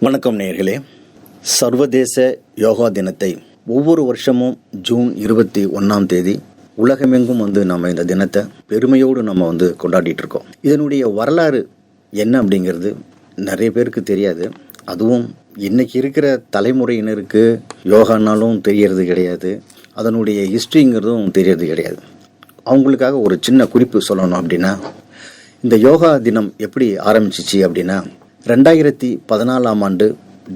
வணக்கம் நேர்களே. சர்வதேச யோகா தினத்தை ஒவ்வொரு வருஷமும் ஜூன் இருபத்தி ஒன்றாம் தேதி உலகமெங்கும் வந்து நம்ம இந்த தினத்தை பெருமையோடு நம்ம வந்து கொண்டாடிட்டு இருக்கோம். இதனுடைய வரலாறு என்ன அப்படிங்கிறது நிறைய பேருக்கு தெரியாது. அதுவும் இன்னைக்கு இருக்கிற தலைமுறையினருக்கு யோகானாலும் தெரியறது கிடையாது. அதனுடைய ஹிஸ்ட்ரிங்கிறதும் தெரியறது கிடையாது. அவங்களுக்காக ஒரு சின்ன குறிப்பு சொல்லணும் அப்படின்னா இந்த யோகா தினம் எப்படி ஆரம்பிச்சிச்சு அப்படின்னா ரெண்டாயிரத்தி பதினாலாம் ஆண்டு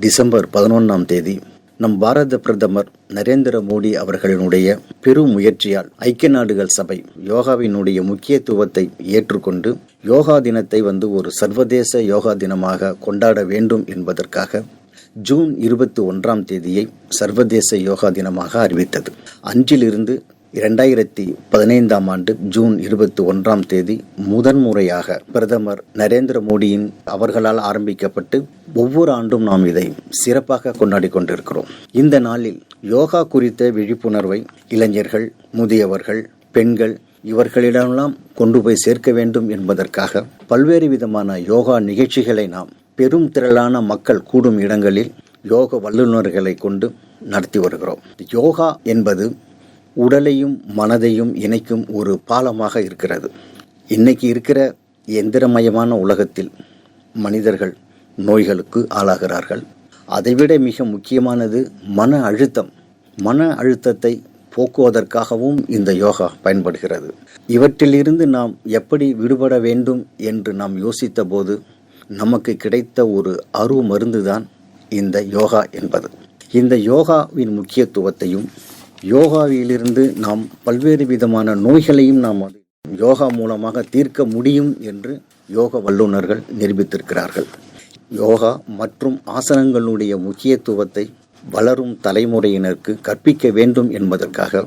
டிசம்பர் பதினொன்றாம் தேதி நம் பாரத பிரதமர் நரேந்திர மோடி அவர்களினுடைய பெரும் முயற்சியால் ஐக்கிய நாடுகள் சபை யோகாவினுடைய முக்கியத்துவத்தை ஏற்றுக்கொண்டு யோகா தினத்தை வந்து ஒரு சர்வதேச யோகா தினமாக கொண்டாட வேண்டும் என்பதற்காக ஜூன் இருபத்தி ஒன்றாம் தேதியை சர்வதேச யோகா தினமாக அறிவித்தது. அன்றிலிருந்து இரண்டாயிரத்தி பதினைந்தாம் ஆண்டு ஜூன் இருபத்தி ஒன்றாம் தேதி முதன்முறையாக பிரதமர் நரேந்திர மோடியின் அவர்களால் ஆரம்பிக்கப்பட்டு ஒவ்வொரு ஆண்டும் நாம் இதை சிறப்பாக கொண்டாடி கொண்டிருக்கிறோம். இந்த நாளில் யோகா குறித்த விழிப்புணர்வை இளைஞர்கள் முதியவர்கள் பெண்கள் இவர்களிடமெல்லாம் கொண்டு போய் சேர்க்க வேண்டும் என்பதற்காக பல்வேறு விதமான யோகா நிகழ்ச்சிகளை நாம் பெரும் திரளான மக்கள் கூடும் இடங்களில் யோக வல்லுநர்களை கொண்டு நடத்தி வருகிறோம். யோகா என்பது உடலையும் மனதையும் இணைக்கும் ஒரு பாலமாக இருக்கிறது. இன்னைக்கு இருக்கிற எந்திரமயமான உலகத்தில் மனிதர்கள் நோய்களுக்கு ஆளாகிறார்கள். அதைவிட மிக முக்கியமானது மன அழுத்தம். மன அழுத்தத்தை போக்குவதற்காகவும் இந்த யோகா பயன்படுகிறது. இவற்றிலிருந்து நாம் எப்படி விடுபட வேண்டும் என்று நாம் யோசித்த போது நமக்கு கிடைத்த ஒரு அரு மருந்துதான் இந்த யோகா என்பது. இந்த யோகாவின் முக்கியத்துவத்தையும் யோகாவிலிருந்து நாம் பல்வேறு விதமான நோய்களையும் நாம் யோகா மூலமாக தீர்க்க முடியும் என்று யோக வல்லுநர்கள் நிரூபித்திருக்கிறார்கள். யோகா மற்றும் ஆசனங்களுடைய முக்கியத்துவத்தை வளரும் தலைமுறையினருக்கு கற்பிக்க வேண்டும் என்பதற்காக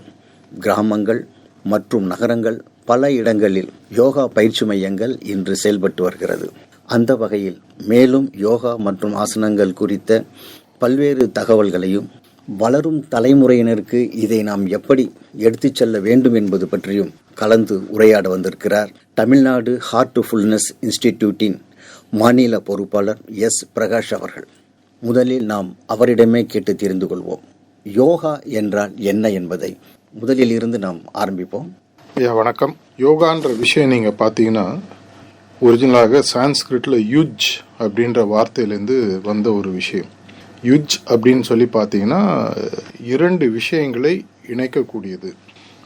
கிராமங்கள் மற்றும் நகரங்கள் பல இடங்களில் யோகா பயிற்சி மையங்கள் இன்று செயல்பட்டு வருகிறது. அந்த வகையில் மேலும் யோகா மற்றும் ஆசனங்கள் குறித்த பல்வேறு தகவல்களையும் வளரும் தலைமுறையினருக்கு இதை நாம் எப்படி எடுத்துச் செல்ல வேண்டும் என்பது பற்றியும் கலந்து உரையாட வந்திருக்கிறார் தமிழ்நாடு ஹார்ட் ஃபுல்னஸ் இன்ஸ்டிடியூட்டின் மாநில பொறுப்பாளர் எஸ். பிரகாஷ் அவர்கள். முதலில் நாம் அவரிடமே கேட்டு தெரிந்து கொள்வோம். யோகா என்றால் என்ன என்பதை முதலில் இருந்து நாம் ஆரம்பிப்போம். ஐயா வணக்கம். யோகான்ற விஷயம் நீங்கள் பார்த்தீங்கன்னா ஒரிஜினலாக சான்ஸ்கிரிட்டில் யூஜ் அப்படின்ற வார்த்தையிலேருந்து வந்த ஒரு விஷயம். யுஜ் அப்படின்னு சொல்லி பார்த்தீங்கன்னா இரண்டு விஷயங்களை இணைக்கக்கூடியது.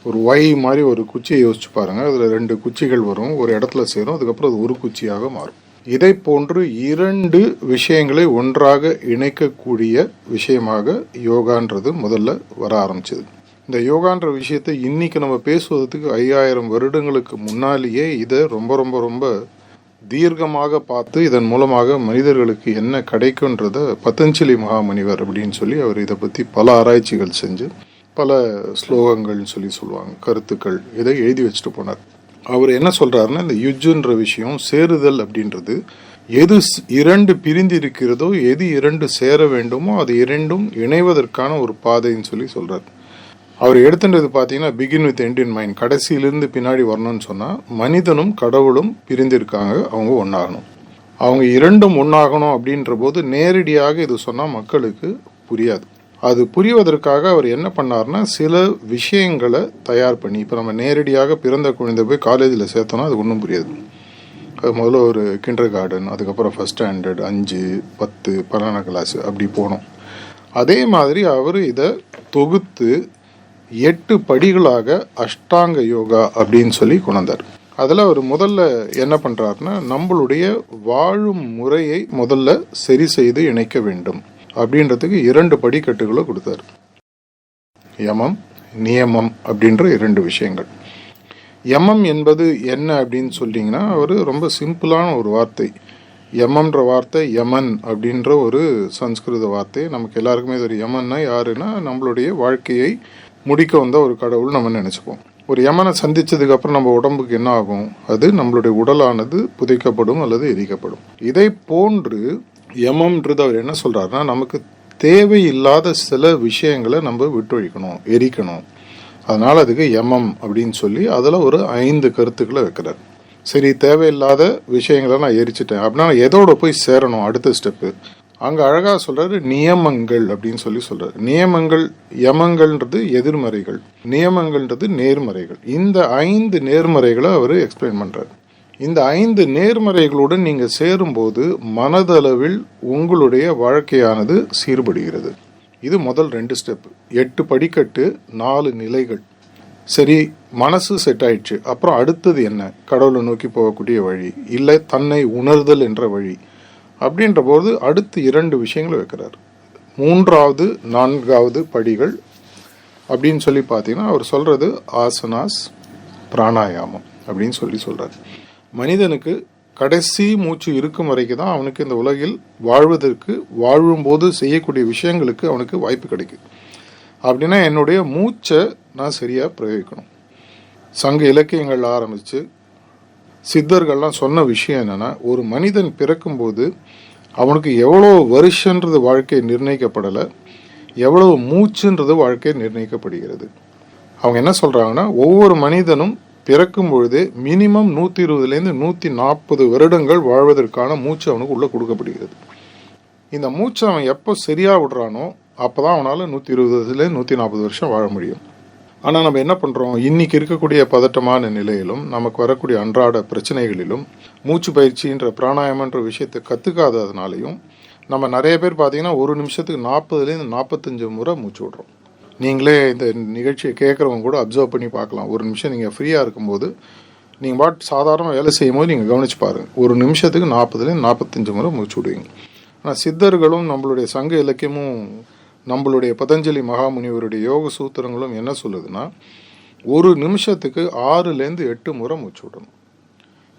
ஒரு ஒய் மாதிரி ஒரு குச்சியை யோசிச்சு பாருங்க. அதில் ரெண்டு குச்சிகள் வரும். ஒரு இடத்துல சேரும். அதுக்கப்புறம் அது ஒரு குச்சியாக மாறும். இதை போன்று இரண்டு விஷயங்களை ஒன்றாக இணைக்கக்கூடிய விஷயமாக யோகான்றது முதல்ல வர ஆரம்பிச்சது. இந்த யோகான்ற விஷயத்தை இன்னைக்கு நம்ம பேசுவதற்கு ஐயாயிரம் வருடங்களுக்கு முன்னாலேயே இதை ரொம்ப ரொம்ப ரொம்ப தீர்க்கமாக பார்த்து இதன் மூலமாக மனிதர்களுக்கு என்ன கிடைக்குன்றத பதஞ்சலி மகாமுனிவர் அப்படின்னு சொல்லி அவர் இதை பற்றி பல ஆராய்ச்சிகள் செஞ்சு பல ஸ்லோகங்கள்னு சொல்லி சொல்லுவாங்க கருத்துக்கள் இதை எழுதி வச்சுட்டு போனார். அவர் என்ன சொல்கிறாருன்னா இந்த யுஜுன்ற விஷயம் சேருதல் அப்படின்றது எது ஸ்- இரண்டு பிரிந்து இருக்கிறதோ எது இரண்டு சேர வேண்டுமோ அது இரண்டும் இணைவதற்கான ஒரு பாதைன்னு சொல்லி சொல்கிறார் அவர் எடுத்துன்றது பார்த்தீங்கன்னா begin with end in mind கடைசியிலிருந்து பின்னாடி வரணும்னு சொன்னால் மனிதனும் கடவுளும் பிரிந்திருக்காங்க அவங்க ஒன்றாகணும் அவங்க இரண்டும் ஒன்றாகணும் அப்படின்ற போது நேரடியாக இது சொன்னால் மக்களுக்கு புரியாது. அது புரிவதற்காக அவர் என்ன பண்ணார்னா சில விஷயங்களை தயார் பண்ணி இப்போ நம்ம நேரடியாக பிறந்த குழந்தை போய் காலேஜில் சேர்த்தோன்னா அது ஒன்றும் புரியாது. அது முதல்ல ஒரு கிண்டர் கார்டன் அதுக்கப்புறம் ஃபஸ்ட் ஸ்டாண்டர்ட் அஞ்சு பத்து பன்னெண்டாம் கிளாஸ் அப்படி போனோம். அதே மாதிரி அவர் இதை தொகுத்து எட்டு படிகளாக அஷ்டாங்க யோகா அப்படின்னு சொல்லி கொண்டார் அதில் அவர் முதல்ல என்ன பண்ணுறாருன்னா நம்மளுடைய வாழும் முறையை முதல்ல சரி செய்து இணைக்க வேண்டும் அப்படின்றதுக்கு இரண்டு படிக்கட்டுகளை கொடுத்தாரு. யமம் நியமம் அப்படின்ற இரண்டு விஷயங்கள். யமம் என்பது என்ன அப்படின்னு சொல்லிங்கன்னா அவர் ரொம்ப சிம்பிளான ஒரு வார்த்தை. யமம்ன்ற வார்த்தை யமன் அப்படின்ற ஒரு சம்ஸ்கிருத வார்த்தை. நமக்கு எல்லாருக்குமே இது ஒரு யமன்னா யாருன்னா நம்மளுடைய வாழ்க்கையை முடிக்க வந்த ஒரு கடவுள் நம்ம நினச்சிப்போம். ஒரு யமனை சந்திச்சதுக்கு அப்புறம் நம்ம உடம்புக்கு என்ன ஆகும்? அது நம்மளுடைய உடலானது புதைக்கப்படும் அல்லது எரிக்கப்படும். இதை போன்று யமம்ன்றது அவர் என்ன சொல்றாருன்னா நமக்கு தேவையில்லாத சில விஷயங்களை நம்ம விட்டொழிக்கணும் எரிக்கணும். அதனால அதுக்கு யமம் அப்படின்னு சொல்லி அதில் ஒரு ஐந்து கருத்துக்களை வைக்கிறார். சரி தேவையில்லாத விஷயங்களை நான் எரிச்சிட்டேன். அப்படின்னா எதோட போய் சேரணும் அடுத்த ஸ்டெப்பு அங்கே அழகாக சொல்கிறாரு நியமங்கள் அப்படின்னு சொல்லி சொல்கிறார் நியமங்கள் யமங்கள்ன்றது எதிர்மறைகள். நியமங்கள்ன்றது நேர்மறைகள். இந்த ஐந்து நேர்மறைகளை அவர் எக்ஸ்பிளைன் பண்ணுறார் இந்த ஐந்து நேர்மறைகளுடன் நீங்கள் சேரும்போது மனதளவில் உங்களுடைய வாழ்க்கையானது சீர்படுகிறது. இது முதல் ரெண்டு ஸ்டெப் எட்டு படிக்கட்டு நாலு நிலைகள். சரி மனசு செட் ஆயிடுச்சு. அப்புறம் அடுத்தது என்ன? கடவுளை நோக்கி போகக்கூடிய வழி. இல்லை தன்னை உணர்தல் என்ற வழி. அப்படின்ற போது அடுத்து இரண்டு விஷயங்களை வைக்கிறார். மூன்றாவது நான்காவது படிகள் அப்படின்னு சொல்லி பார்த்தீங்கன்னா அவர் சொல்கிறது ஆசனாஸ் பிராணாயாமம் அப்படின்னு சொல்லி சொல்கிறார் மனிதனுக்கு கடைசி மூச்சு இருக்கும் வரைக்கும் தான் அவனுக்கு இந்த உலகில் வாழ்வதற்கு வாழும்போது செய்யக்கூடிய விஷயங்களுக்கு அவனுக்கு வாய்ப்பு கிடைக்குது. அப்படின்னா என்னுடைய மூச்சை நான் சரியாக பிரயோகிக்கணும். சங்க இலக்கியங்கள் ஆரம்பித்து சித்தர்கள்லாம் சொன்ன விஷயம் என்னென்னா ஒரு மனிதன் பிறக்கும்போது அவனுக்கு எவ்வளோ வருஷன்றது வாழ்க்கை நிர்ணயிக்கப்படலை எவ்வளவு மூச்சுன்றது வாழ்க்கை நிர்ணயிக்கப்படுகிறது. அவங்க என்ன சொல்கிறாங்கன்னா ஒவ்வொரு மனிதனும் பிறக்கும் பொழுதே மினிமம் நூற்றி இருபதுலேருந்து நூற்றி நாற்பது வருடங்கள் வாழ்வதற்கான மூச்சு அவனுக்கு உள்ளே கொடுக்கப்படுகிறது. இந்த மூச்சை அவன் எப்போ சரியாக விடுறானோ அப்பதான் அவனால் நூற்றி இருபதுலேருந்து நூற்றி நாற்பது வருஷம் வாழ முடியும். ஆனால் நம்ம என்ன பண்ணுறோம் இன்னைக்கு இருக்கக்கூடிய பதட்டமான நிலையிலும் நமக்கு வரக்கூடிய அன்றாட பிரச்சனைகளிலும் மூச்சு பயிற்சின்ற பிராணாயமன்ற விஷயத்தை கற்றுக்காததுனாலையும் நம்ம நிறைய பேர் பார்த்தீங்கன்னா ஒரு நிமிஷத்துக்கு நாற்பதுலேருந்து நாற்பத்தஞ்சு முறை மூச்சு விடுறோம். நீங்களே இந்த நிகழ்ச்சியை கேட்குறவங்க கூட அப்சர்வ் பண்ணி பார்க்கலாம் ஒரு நிமிஷம் நீங்கள் ஃப்ரீயாக இருக்கும்போது நீங்கள் பாட் சாதாரண வேலை செய்யும் போது நீங்கள் கவனிச்சு பாருங்கள் ஒரு நிமிஷத்துக்கு நாற்பதுலேருந்து நாற்பத்தஞ்சு முறை மூச்சு விடுவீங்க. ஆனால் சித்தர்களும் நம்மளுடைய சங்க இலக்கியமும் நம்மளுடைய பதஞ்சலி மகாமுனிவருடைய யோக சூத்திரங்களும் என்ன சொல்லுதுன்னா ஒரு நிமிஷத்துக்கு ஆறுலேருந்து எட்டு முறை மூச்சு விடணும்.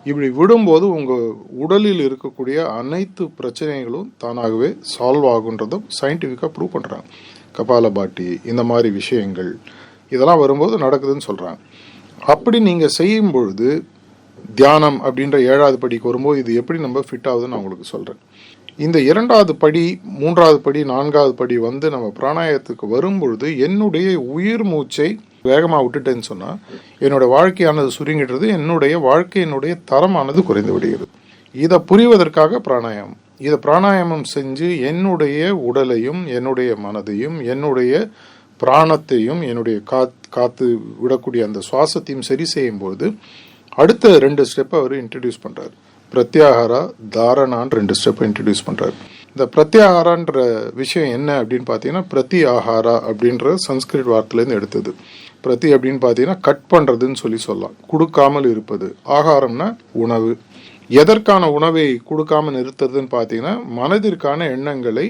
இப்படி விடும்போது உங்கள் உடலில் இருக்கக்கூடிய அனைத்து பிரச்சனைகளும் தானாகவே சால்வ் ஆகுன்றதும் சயின்டிஃபிக்காக ப்ரூவ் பண்ணுறாங்க கபாலபாட்டி இந்த மாதிரி விஷயங்கள் இதெல்லாம் வரும்போது நடக்குதுன்னு சொல்கிறாங்க அப்படி நீங்கள் செய்யும் பொழுது தியானம் அப்படின்ற ஏழாவது படிக்கு வரும்போது இது எப்படி நம்ம ஃபிட் ஆகுதுன்னு நான் உங்களுக்கு சொல்கிறேன் இந்த இரண்டாவது படி மூன்றாவது படி நான்காவது படி வந்து நம்ம பிராணாயத்துக்கு வரும்பொழுது என்னுடைய உயிர் மூச்சை வேகமாக விட்டுட்டேன்னு சொன்னால் என்னோட வாழ்க்கையானது சுருங்கிடுறது என்னுடைய வாழ்க்கையினுடைய தரமானது குறைந்து விடுகிறது. இதை புரிவதற்காக பிராணாயாமம். இதை பிராணாயாமம் செஞ்சு என்னுடைய உடலையும் என்னுடைய மனதையும் என்னுடைய பிராணத்தையும் என்னுடைய காத் காத்து விடக்கூடிய அந்த சுவாசத்தையும் சரி செய்யும்போது அடுத்த ரெண்டு ஸ்டெப்பை அவர் இன்ட்ரடியூஸ் பண்ணுறாரு பிரத்யாகாரா தாரணான்னு ரெண்டு ஸ்டெப் இன்ட்ரடியூஸ் பண்ணுறாரு இந்த பிரத்யாகாரான்ற விஷயம் என்ன அப்படின்னு பார்த்தீங்கன்னா பிரதி ஆகாரா அப்படின்ற சன்ஸ்கிரிட் வார்த்தையிலேருந்து எடுத்தது. பிரதி அப்படின்னு பார்த்தீங்கன்னா கட் பண்ணுறதுன்னு சொல்லி சொல்லலாம். கொடுக்காமல் இருப்பது. ஆகாரம்னா உணவு. எதற்கான உணவை கொடுக்காம நிறுத்துறதுன்னு பார்த்தீங்கன்னா மனதிற்கான எண்ணங்களை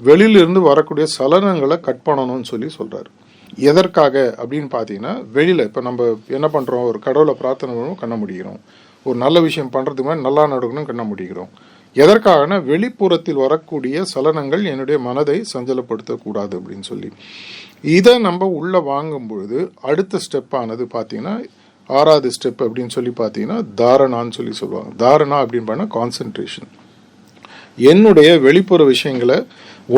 வெளியிலிருந்து வரக்கூடிய சலனங்களை கட் பண்ணணும்னு சொல்லி சொல்கிறாரு எதற்காக அப்படின்னு பார்த்தீங்கன்னா வெளியில் இப்போ நம்ம என்ன பண்ணுறோம் ஒரு கடவுளை பிரார்த்தனை பண்ணுவோம் கண்ண முடிகிறோம் ஒரு நல்ல விஷயம் பண்ணுறதுக்கு முன்னாடி நல்லா நடக்கணும் கண்ண முடிக்கிறோம். எதற்காகனா வெளிப்புறத்தில் வரக்கூடிய சலனங்கள் என்னுடைய மனதை சஞ்சலப்படுத்தக்கூடாது அப்படின்னு சொல்லி. இதை நம்ம உள்ளே வாங்கும் பொழுது அடுத்த ஸ்டெப்பானது பார்த்தீங்கன்னா ஆறாவது ஸ்டெப் அப்படின்னு சொல்லி பார்த்தீங்கன்னா தாரணான்னு சொல்லி சொல்லுவாங்க. தாரணா அப்படின்னு பண்ணால் கான்சென்ட்ரேஷன் என்னுடைய வெளிப்புற விஷயங்களை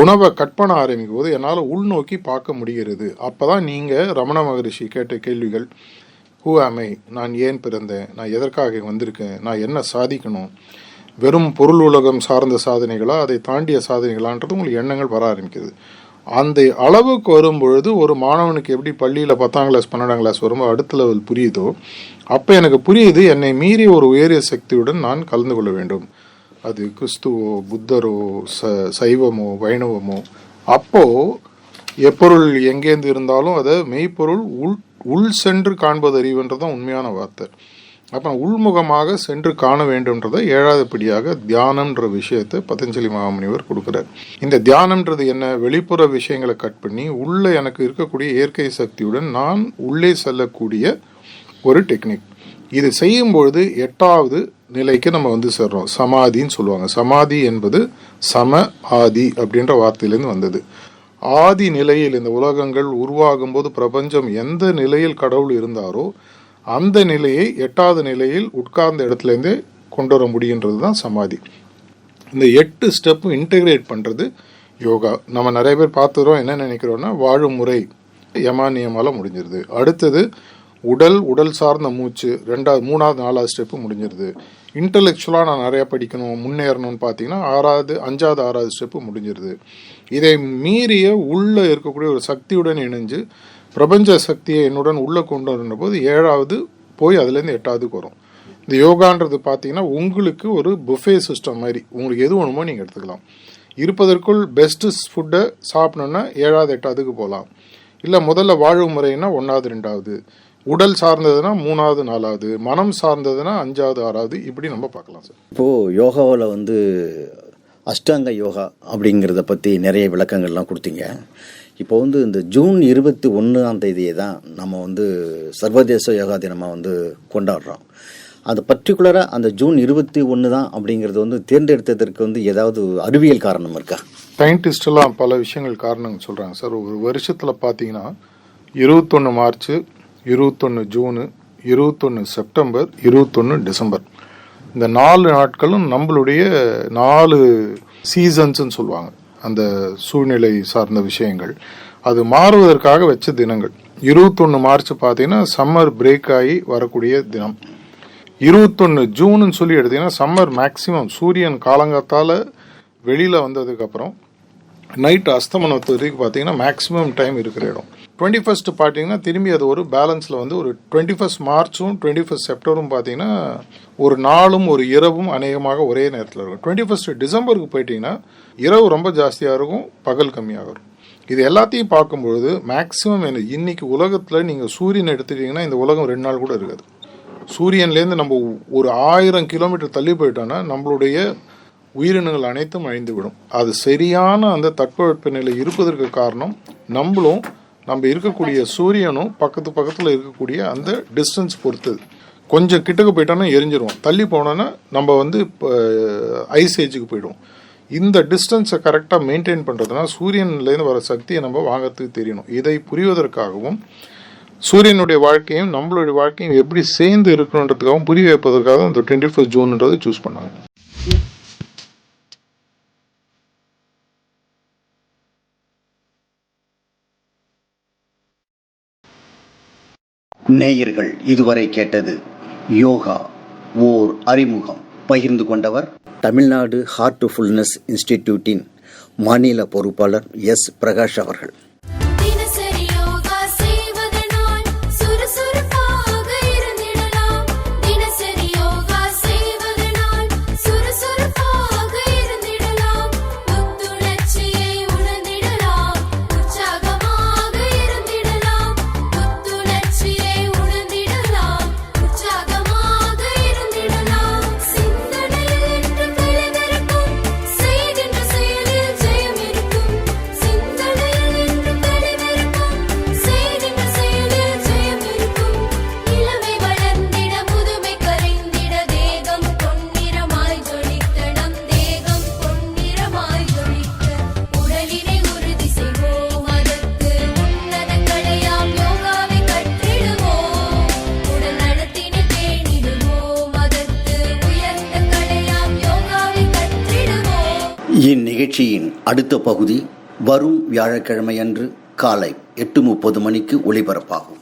உணவை கட் பண்ண ஆரம்பிக்கும் போது என்னால் உள்நோக்கி பார்க்க முடிகிறது. அப்போ தான் நீங்கள் ரமண மகரிஷி கேட்ட கேள்விகள் ஹூ ஆமை நான் ஏன் பிறந்தேன்? நான் எதற்காக வந்திருக்கேன்? நான் என்ன சாதிக்கணும்? வெறும் பொருள் உலகம் சார்ந்த சாதனைகளா? அதை தாண்டிய சாதனைகளான்றது உங்களுக்கு எண்ணங்கள் வர ஆரம்பிக்குது. அந்த அளவுக்கு வரும் பொழுது ஒரு மாணவனுக்கு எப்படி பள்ளியில் பத்தாம் கிளாஸ் பன்னெண்டாம் கிளாஸ் வரும்போது அடுத்த லெவல் புரியுதோ அப்போ எனக்கு புரியுது என்னை மீறி ஒரு உயரிய சக்தியுடன் நான் கலந்து கொள்ள வேண்டும். அது கிறிஸ்துவோ புத்தரோ ச சைவமோ வைணவமோ அப்போ எப்பொருள் எங்கேருந்து இருந்தாலும் அதை மெய்ப்பொருள் உள் உள் சென்று காண்பது அறிவுன்றதான் உண்மையான வார்த்தை. அப்போ உள்முகமாக சென்று காண வேண்டும்ன்றதை ஏழாவது படியாக தியானம்ன்ற விஷயத்தை பதஞ்சலி மகாமுனிவர் கொடுக்குறார். இந்த தியானம்ன்றது என்ன? வெளிப்புற விஷயங்களை கட் பண்ணி உள்ளே எனக்கு இருக்கக்கூடிய இயற்கை சக்தியுடன் நான் உள்ளே செல்லக்கூடிய ஒரு டெக்னிக். இது செய்யும் பொழுது எட்டாவது நிலைக்கு நம்ம வந்து சேர்றோம். சமாதின்னு சொல்லுவாங்க. சமாதி என்பது சம ஆதி அப்படின்ற வார்த்தையிலேருந்து வந்தது. ஆதி நிலையில் இந்த உலகங்கள் உருவாகும் போது பிரபஞ்சம் எந்த நிலையில் கடவுள் இருந்தாரோ அந்த நிலையை எட்டாவது நிலையில் உட்கார்ந்த இடத்துலேருந்தே கொண்டு வர முடியுன்றது தான் சமாதி. இந்த எட்டு ஸ்டெப்பும் இன்டெகிரேட் பண்ணுறது யோகா. நம்ம நிறைய பேர் பார்த்துறோம் என்ன நினைக்கிறோம்னா வாழும் முறை யமானியமால முடிஞ்சிருது. அடுத்தது உடல் உடல் சார்ந்த மூச்சு ரெண்டாவது மூணாவது நாலாவது ஸ்டெப்பு முடிஞ்சிருது. இன்டலெக்சுவலாக நான் நிறையா படிக்கணும் முன்னேறணும்னு பார்த்தீங்கன்னா ஆறாவது அஞ்சாவது ஆறாவது ஸ்டெப்பு முடிஞ்சிருது. இதை மீறிய உள்ளே இருக்கக்கூடிய ஒரு சக்தியுடன் இணைஞ்சு பிரபஞ்ச சக்தியை என்னுடன் உள்ளே கொண்டு வரணும் போது ஏழாவது போய் அதுலேருந்து எட்டாவதுக்கு வரும். இந்த யோகான்றது பார்த்தீங்கன்னா உங்களுக்கு ஒரு புஃபே சிஸ்டம் மாதிரி உங்களுக்கு எது வேணுமோ நீங்கள் எடுத்துக்கலாம். இருப்பதற்குள் பெஸ்ட்டு ஃபுட்டை சாப்பிடணுன்னா ஏழாவது எட்டாவதுக்கு போகலாம். இல்லை முதல்ல வாழ்வு முறைன்னா ஒன்றாவது ரெண்டாவது. உடல் சார்ந்ததுன்னா மூணாவது நாலாவது மனம் சார்ந்ததுன்னா அஞ்சாவது ஆறாவது இப்படி நம்ம பார்க்கலாம் சார். இப்போது யோகாவில் வந்து அஷ்டாங்க யோகா அப்படிங்கிறத பற்றி நிறைய விளக்கங்கள்லாம் கொடுத்தீங்க. இப்போ வந்து இந்த ஜூன் இருபத்தி ஒன்றாம் தேதியை தான் நம்ம வந்து சர்வதேச யோகா தினமாக வந்து கொண்டாடுறோம். அது பர்டிகுலராக அந்த ஜூன் இருபத்தி ஒன்று தான் அப்படிங்கிறது வந்து தேர்ந்தெடுத்ததற்கு வந்து ஏதாவது அறிவியல் காரணம் இருக்கா? சயின்டிஸ்ட் எல்லாம் பல விஷயங்கள் காரணங்கள் சொல்கிறாங்க சார். ஒரு வருஷத்தில் பார்த்தீங்கன்னா இருபத்தொன்று மார்ச் இருபத்தொன்று ஜூனு இருபத்தொன்று செப்டம்பர் இருபத்தொன்று டிசம்பர். இந்த நாலு நாட்களும் நம்மளுடைய நாலு சீசன்ஸ்ன்னு சொல்லுவாங்க. அந்த சூழ்நிலை சார்ந்த விஷயங்கள். அது மாறுவதற்காக வச்ச தினங்கள். இருபத்தொன்று மார்ச் பார்த்தீங்கன்னா சம்மர் பிரேக் ஆகி வரக்கூடிய தினம். இருபத்தொன்று ஜூன்னு சொல்லி எடுத்தீங்கன்னா சம்மர் மேக்சிமம் சூரியன் காலங்காத்தால் வெளியில் வந்ததுக்கப்புறம் நைட் அஸ்தமனத்து வரைக்கும் பார்த்தீங்கன்னா மேக்ஸிமம் டைம் இருக்கிற இடம். டுவெண்ட்டி ஃபஸ்ட்டு பார்த்தீங்கன்னா திரும்பி அது ஒரு பேலன்ஸில் வந்து ஒரு டுவெண்ட்டி ஃபஸ்ட் மார்ச்சும் டுவெண்ட்டி ஃபஸ்ட் செப்டம்பரும் பார்த்தீங்கன்னா ஒரு நாளும் ஒரு இரவும் அநேகமாக ஒரே நேரத்தில் இருக்கும். டுவெண்ட்டி ஃபஸ்ட்டு டிசம்பருக்கு போயிட்டீங்கன்னா இரவு ரொம்ப ஜாஸ்தியாக இருக்கும் பகல் கம்மியாக இருக்கும். இது எல்லாத்தையும் பார்க்கும்பொழுது மேக்ஸிமம் என்ன இன்றைக்கி உலகத்தில் நீங்கள் சூரியன் எடுத்துட்டீங்கன்னா இந்த உலகம் ரெண்டு நாள் கூட இருக்காது. சூரியன்லேருந்து நம்ம ஒரு ஆயிரம் கிலோமீட்டர் தள்ளி போயிட்டோன்னா நம்மளுடைய உயிரினங்கள் அனைத்தும் அழிந்துவிடும் அது சரியான அந்த தட்பவெப்ப நிலை இருப்பதற்கு காரணம் நம்மளும் நம்ம இருக்கக்கூடிய சூரியனும் பக்கத்து பக்கத்தில் இருக்கக்கூடிய அந்த டிஸ்டன்ஸ் பொறுத்து. கொஞ்சம் கிட்டக்கு போயிட்டோன்னா எரிஞ்சிருவோம் தள்ளி போனோன்னா நம்ம வந்து இப்போ ஐஸ் ஏஜுக்கு போயிடுவோம் இந்த டிஸ்டன்ஸை கரெக்டாக மெயின்டைன் பண்ணுறதுனா சூரியன்லேருந்து வர சக்தியை நம்ம வாங்கிறதுக்கு தெரியணும். இதை புரிவதற்காகவும் சூரியனுடைய வாழ்க்கையும் நம்மளுடைய வாழ்க்கையும் எப்படி சேர்ந்து இருக்கணுன்றதுக்காகவும் புரிய வைப்பதற்காக அந்த டுவெண்ட்டி ஃபஸ்ட் ஜூன்ன்றதை சூஸ் பண்ணாங்க. நேயர்கள் இதுவரை கேட்டது யோகா ஓர் அறிமுகம். பகிர்ந்து கொண்டவர் தமிழ்நாடு ஹார்ட்ஃபுல்னஸ் இன்ஸ்டிடியூட்டின் மாநில பொறுப்பாளர் எஸ் பிரகாஷ் அவர்கள். நிகழ்ச்சியின் அடுத்த பகுதி வரும் வியாழக்கிழமை அன்று காலை எட்டு முப்பது மணிக்கு ஒளிபரப்பாகும்.